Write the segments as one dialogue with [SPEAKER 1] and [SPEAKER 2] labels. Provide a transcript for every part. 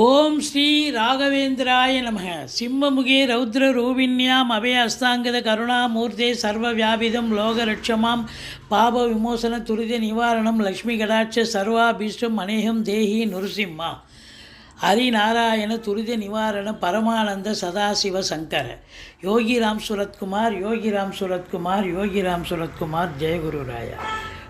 [SPEAKER 1] ஓம் ஸ்ரீ ராகவேந்திராய நமக. சிம்மமுகே ரௌத்ர ரூபிண்யாம் அபய அஸ்தாங்கத கருணாமூர்த்தே சர்வ வியாபிதம் லோகரட்சமாம். பாப விமோசன துரித நிவாரணம் லக்ஷ்மி கடாட்ச சர்வாபீஷ்டம் அநேகம் தேஹி நுருசிம்மா. ஹரிநாராயண துரித நிவாரண பரமானந்த சதாசிவ சங்கர. யோகிராம் சுரத்குமார் யோகிராம் சுரத்குமார் யோகிராம் சுரத்குமார் ஜெயகுருராயா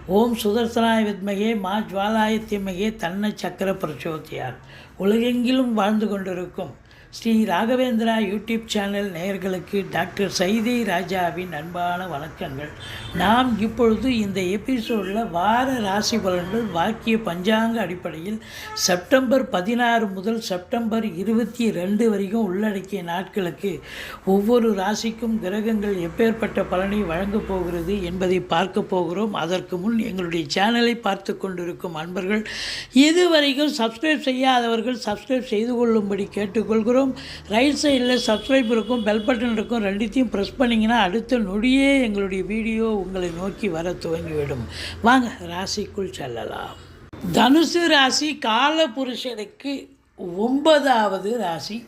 [SPEAKER 1] ஓம் சுதர்சனாய வித்மகே மா ஜுவாலாய தீமகே தன்ன சக்கர பிரச்சோதியார் உலகெங்கிலும் வாழ்ந்து கொண்டிருக்கும். ஸ்ரீ ராகவேந்திரா யூடியூப் சேனல் நேயர்களுக்கு டாக்டர் சைதை ராஜாவின் அன்பான வணக்கங்கள். நாம் இப்பொழுது இந்த எபிசோடில் வார ராசி பலன்கள் வாக்கிய பஞ்சாங்க அடிப்படையில் செப்டம்பர் பதினாறு முதல் செப்டம்பர் இருபத்தி ரெண்டு வரைக்கும் உள்ளடக்கிய நாட்களுக்கு ஒவ்வொரு ராசிக்கும் கிரகங்கள் எப்பேற்பட்ட பலனை வழங்கப் போகிறது என்பதை பார்க்க போகிறோம். அதற்கு முன் எங்களுடைய சேனலை பார்த்து கொண்டிருக்கும் அன்பர்கள் இதுவரைக்கும் சப்ஸ்கிரைப் செய்யாதவர்கள் சப்ஸ்கிரைப் செய்து கொள்ளும்படி கேட்டுக்கொள்கிறோம். ரைட் சைடில் சப்ஸ்கிரைப் இருக்கும் பெல் பட்டன் இருக்கும் ரெண்டுத்தையும் ப்ரெஸ் பண்ணிங்கன்னா அடுத்த நொடியே எங்களுடைய வீடியோ உங்களை நோக்கி வர துவங்கிவிடும். வாங்க ராசிக்குள் செல்லலாம். தனுசு ராசி கால புருஷனுக்கு ஒன்பதாவது ராசி.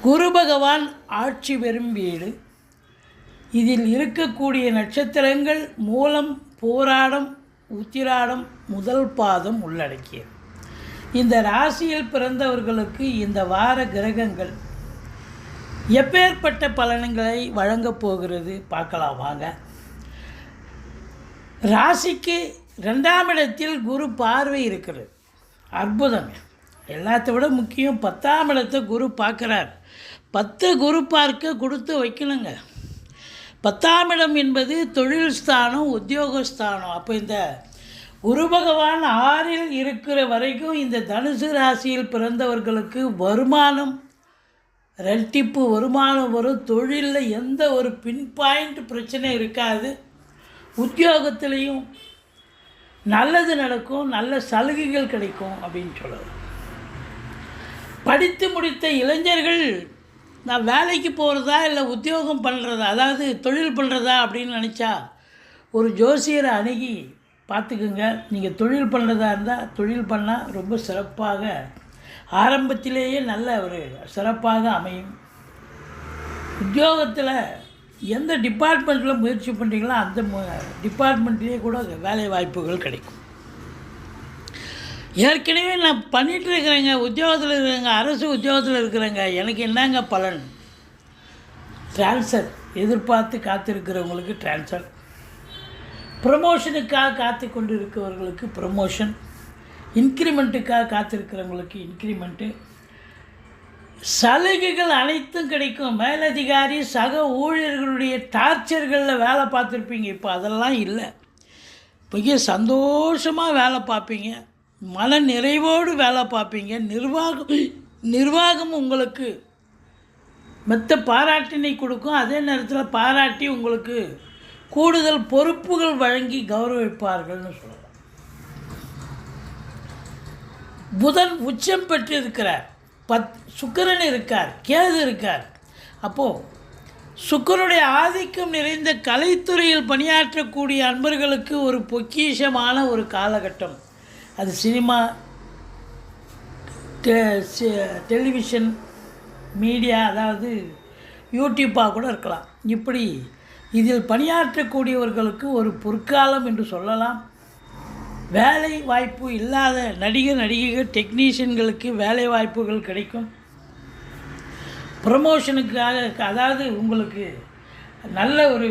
[SPEAKER 1] குரு பகவான் ஆட்சி பெறும் வீடு. இதில் இருக்கக்கூடிய நட்சத்திரங்கள் மூலம் போராடம் உத்திராடம் முதல் பாதம் உள்ளடக்கியது. இந்த ராசியில் பிறந்தவர்களுக்கு இந்த வார கிரகங்கள் எப்பேற்பட்ட பலன்களை வழங்கப் போகிறது? பார்க்கலாம் வாங்க. ராசிக்கு ரெண்டாம் இடத்தில் குரு பார்வை இருக்கிறது. அற்புதம். எல்லாத்த விட முக்கியம் பத்தாம் இடத்தை குரு பார்க்குறார். பத்து குரு பார்க்க கொடுத்து வைக்கணுங்க. பத்தாம் இடம் என்பது தொழில் ஸ்தானம் உத்தியோகஸ்தானம். அப்போ இந்த குரு பகவான் ஆறில் இருக்கிற வரைக்கும் இந்த தனுசு ராசியில் பிறந்தவர்களுக்கு வருமானம் ரெட்டிப்பு வருமானம் வரும். தொழிலில் எந்த ஒரு பின் பாயிண்ட் பிரச்சனை இருக்காது. உத்தியோகத்திலையும் நல்லது நடக்கும் நல்ல சலுகைகள் கிடைக்கும் அப்படின்னு சொல்லலாம். படித்து முடித்த இளைஞர்கள் நான் வேலைக்கு போகிறதா இல்லை உத்தியோகம் பண்ணுறதா அதாவது தொழில் பண்ணுறதா அப்படின்னு நினச்சா ஒரு ஜோசியரை அணுகி பார்த்துக்குங்க. நீங்கள் தொழில் பண்ணுறதா இருந்தால் தொழில் பண்ணால் ரொம்ப சிறப்பாக ஆரம்பத்திலேயே நல்ல ஒரு சிறப்பாக அமையும். உத்தியோகத்தில் எந்த டிபார்ட்மெண்ட்டில் முயற்சி பண்ணுறீங்களோ அந்த டிபார்ட்மெண்ட்லேயே கூட வேலை வாய்ப்புகள் கிடைக்கும். ஏற்கனவே நான் பண்ணிகிட்டு இருக்கிறேங்க. உத்தியோகத்தில் இருக்கிறேங்க. அரசு உத்தியோகத்தில் இருக்கிறேங்க. எனக்கு என்னங்க பலன்? ட்ரான்ஸ்ஃபர் எதிர்பார்த்து காத்திருக்கிறவங்களுக்கு ட்ரான்ஸ்ஃபர் ப்ரமோஷனுக்காக காத்து கொண்டு இருக்கிறவர்களுக்கு ப்ரமோஷன் இன்க்ரிமெண்ட்டுக்காக காத்திருக்கிறவங்களுக்கு இன்க்ரிமெண்ட்டு சலுகைகள் அனைத்தும் கிடைக்கும். மேலதிகாரி சக ஊழியர்களுடைய டார்ச்சர்களில் வேலை பார்த்துருப்பீங்க. இப்போ அதெல்லாம் இல்லை. மிக சந்தோஷமாக வேலை பார்ப்பீங்க. மன நிறைவோடு வேலை பார்ப்பீங்க. நிர்வாகம் நிர்வாகம் உங்களுக்கு மெத்த பாராட்டினை கொடுக்கும். அதே நேரத்தில் பாராட்டி உங்களுக்கு கூடுதல் பொறுப்புகள் வழங்கி கௌரவிப்பார்கள்னு சொல்லலாம் புதன் உச்சம் பெற்றிருக்கிறார். பத் சுக்கரன் இருக்கார். கேது இருக்கார். அப்போது சுக்கரனுடைய ஆதிக்கம் நிறைந்த கலைத்துறையில் பணியாற்றக்கூடிய அன்பர்களுக்கு ஒரு பொக்கிஷமான ஒரு காலகட்டம். அது சினிமா டெலிவிஷன் மீடியா அதாவது யூடியூப்பாக கூட இருக்கலாம். இப்படி இதில் பணியாற்றக்கூடியவர்களுக்கு ஒரு பொற்காலம் என்று சொல்லலாம். வேலை வாய்ப்பு இல்லாத நடிகர் நடிகைகள் டெக்னீஷியன்களுக்கு வேலை வாய்ப்புகள் கிடைக்கும். ப்ரமோஷனுக்காக அதாவது உங்களுக்கு நல்ல ஒரு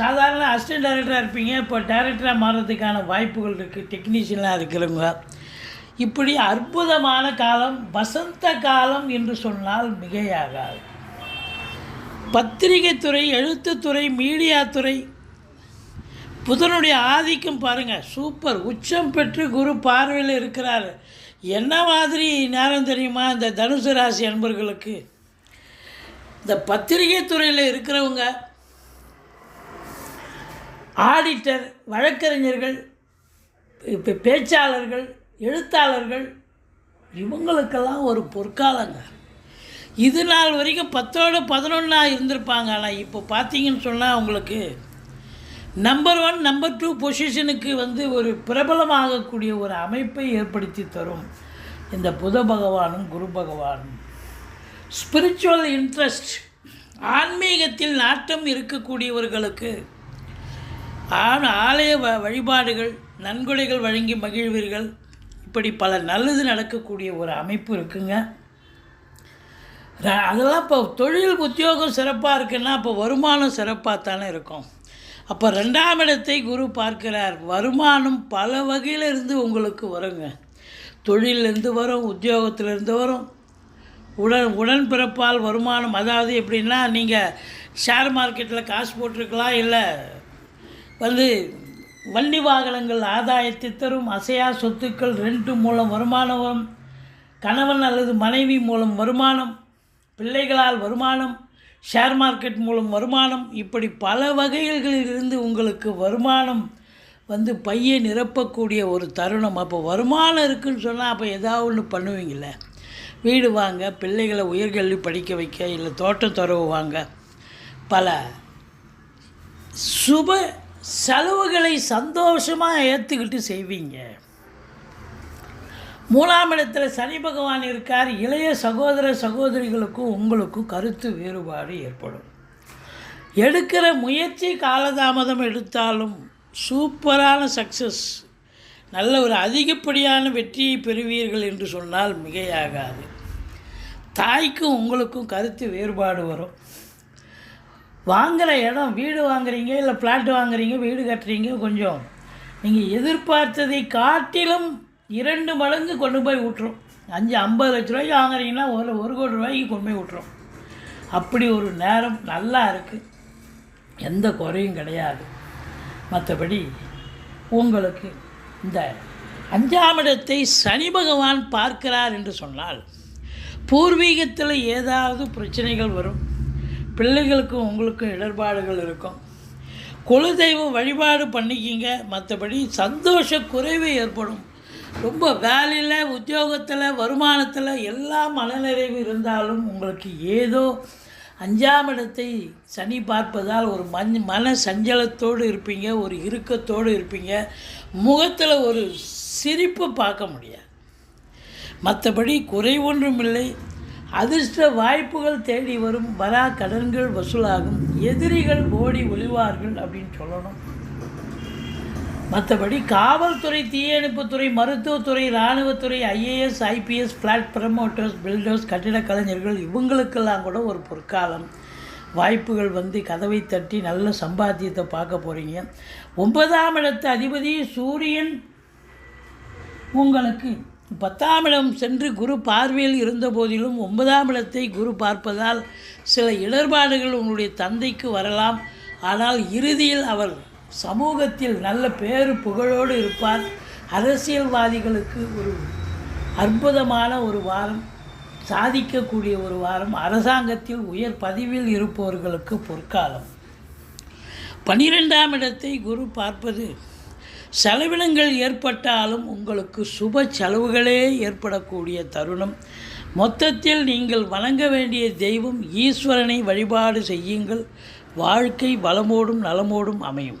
[SPEAKER 1] சாதாரண அசிஸ்டன்ட் டைரக்டராக இருப்பீங்க இப்போ டைரக்டராக மாறுறதுக்கான வாய்ப்புகள் இருக்குது டெக்னீஷியனாக இருக்கிறவங்க. இப்படி அற்புதமான காலம் வசந்த காலம் என்று சொன்னால் மிகையாகாது. பத்திரிகை துறை எழுத்துத்துறை மீடியா துறை புதனுடைய ஆதிக்கம் பாருங்கள் சூப்பர். உச்சம் பெற்று குரு பார்வையில் இருக்கிறார். என்ன மாதிரி நேரம் தெரியுமா இந்த தனுசு ராசி அன்பர்களுக்கு? இந்த பத்திரிகை துறையில் இருக்கிறவங்க ஆடிட்டர் வழக்கறிஞர்கள் இப்போ பேச்சாளர்கள் எழுத்தாளர்கள் இவங்களுக்கெல்லாம் ஒரு பொற்காலங்க. இது நாள் வரைக்கும் பத்தோடு பதினொன்றா இருந்திருப்பாங்க ஆனால் இப்போ பார்த்தீங்கன்னு சொன்னால் அவங்களுக்கு நம்பர் ஒன் நம்பர் டூ பொசிஷனுக்கு வந்து ஒரு பிரபலமாகக்கூடிய ஒரு அமைப்பை ஏற்படுத்தி தரும். இந்த புத பகவானும் குரு பகவானும். ஸ்பிரிச்சுவல் இன்ட்ரெஸ்ட் ஆன்மீகத்தில் நாட்டம் இருக்கக்கூடியவர்களுக்கு ஆண் ஆலய வ வழிபாடுகள் நன்கொடைகள் வழங்கி மகிழ்வீர்கள். இப்படி பல நல்லது நடக்கக்கூடிய ஒரு அமைப்பு இருக்குங்க. அதெல்லாம் இப்போ தொழில் உத்தியோகம் சிறப்பாக இருக்குன்னா அப்போ வருமானம் சிறப்பாக தானே இருக்கும். அப்போ ரெண்டாம் இடத்தை குரு பார்க்கிறார். வருமானம் பல வகையிலிருந்து உங்களுக்கு வருங்க. தொழிலிருந்து வரும் உத்தியோகத்திலேருந்து வரும். உடன் உடன்பிறப்பால் வருமானம் அதாவது எப்படின்னா நீங்கள் ஷேர் மார்க்கெட்டில் காசு போட்டிருக்கலாம் இல்லை வந்து வண்டி வாகனங்கள் ஆதாயத்தை தரும் அசையா சொத்துக்கள் ரெண்டு மூலம் வருமானம் வரும். கணவன் அல்லது மனைவி மூலம் வருமானம். பிள்ளைகளால் வருமானம் ஷேர் மார்க்கெட் மூலம் வருமானம் இப்படி பல வகைகளிலிருந்து உங்களுக்கு வருமானம் வந்து பையை நிரப்பக்கூடிய ஒரு தருணம். அப்போ வருமானம் இருக்குன்னு சொன்னால் அப்போ ஏதாவது ஒன்று பண்ணுவீங்கள வீடு வாங்க பிள்ளைகளை உயர்கல்வி படிக்க வைக்க இல்லை தோட்டம் துறவு வாங்க பல சுப செலவுகளை சந்தோஷமாக ஏற்றுக்கிட்டு செய்வீங்க. மூணாம் இடத்துல சனி பகவான் இருக்கார். இளைய சகோதர சகோதரிகளுக்கும் உங்களுக்கும் கருத்து வேறுபாடு ஏற்படும். எடுக்கிற முயற்சி காலதாமதம் எடுத்தாலும் சூப்பரான சக்ஸஸ் நல்ல ஒரு அதிகப்படியான வெற்றியை பெறுவீர்கள் என்று சொன்னால் மிகையாகாது. தாய்க்கும் உங்களுக்கும் கருத்து வேறுபாடு வரும். வாங்குகிற இடம் வீடு வாங்குறீங்க இல்லை பிளாட் வாங்குறீங்க வீடு கட்டுறீங்க கொஞ்சம் நீங்கள் எதிர்பார்த்ததை காட்டிலும் இரண்டு மடங்கு கொண்டு போய் விட்டுரும் அஞ்சு ஐம்பது லட்ச ரூபாய்க்கு வாங்குறீங்கன்னா ஒரு ஒரு கோடி ரூபாய்க்கு கொண்டு போய் விட்டுரும் அப்படி ஒரு நேரம் நல்லா இருக்குது எந்த குறையும் கிடையாது. மற்றபடி உங்களுக்கு இந்த அஞ்சாம் இடத்தை சனி பகவான் பார்க்கிறார் என்று சொன்னால் பூர்வீகத்தில் ஏதாவது பிரச்சனைகள் வரும். பிள்ளைகளுக்கும் உங்களுக்கும் இடர்பாடுகள் இருக்கும். குலதெய்வம் வழிபாடு பண்ணிக்கிங்க. மற்றபடி சந்தோஷ குறைவு ஏற்படும். ரொம்ப வேலையில் உத்தியோகத்தில் வருமானத்தில் எல்லா மனநிறைவு இருந்தாலும் உங்களுக்கு ஏதோ அஞ்சாம் இடத்தை சனி பார்ப்பதால் ஒரு மஞ் மன சஞ்சலத்தோடு இருப்பீங்க ஒரு இறுக்கத்தோடு இருப்பீங்க. முகத்தில் ஒரு சிரிப்பு பார்க்க முடியாது. மற்றபடி குறை ஒன்றும் இல்லை. அதிர்ஷ்ட வாய்ப்புகள் தேடி வரும். வரா கடன்கள் வசூலாகும். எதிரிகள் ஓடி ஒளிவார்கள் அப்படின்னு சொல்லணும். மற்றபடி காவல்துறை தீயணைப்புத்துறை மருத்துவத்துறை இராணுவத்துறை IAS IPS flat promoters builders கட்டிடக் கலைஞர்கள் இவங்களுக்கெல்லாம் கூட ஒரு பொற்காலம். வாய்ப்புகள் வந்து கதவை தட்டி நல்ல சம்பாத்தியத்தை பார்க்க போகிறீங்க ஒன்பதாம் இடத்து அதிபதி சூரியன் உங்களுக்கு பத்தாம் இடம் சென்று குரு பார்வையில் இருந்த போதிலும் ஒன்பதாம் இடத்தை குரு பார்ப்பதால் சில இடர்பாடுகள் உங்களுடைய தந்தைக்கு வரலாம். ஆனால் இறுதியில் அவர் சமூகத்தில் நல்ல பேரு புகழோடு இருப்பார். அரசியல்வாதிகளுக்கு ஒரு அற்புதமான ஒரு வாரம் சாதிக்கக்கூடிய ஒரு வாரம் அரசாங்கத்தில் உயர் பதிவில் இருப்பவர்களுக்கு பொற்காலம். பனிரெண்டாம் இடத்தை குரு பார்ப்பது செலவினங்கள் ஏற்பட்டாலும் உங்களுக்கு சுப செலவுகளே ஏற்படக்கூடிய தருணம். மொத்தத்தில் நீங்கள் வணங்க வேண்டிய தெய்வம் ஈஸ்வரனை வழிபாடு செய்யுங்கள். வாழ்க்கை வளமோடும் நலமோடும் அமையும்.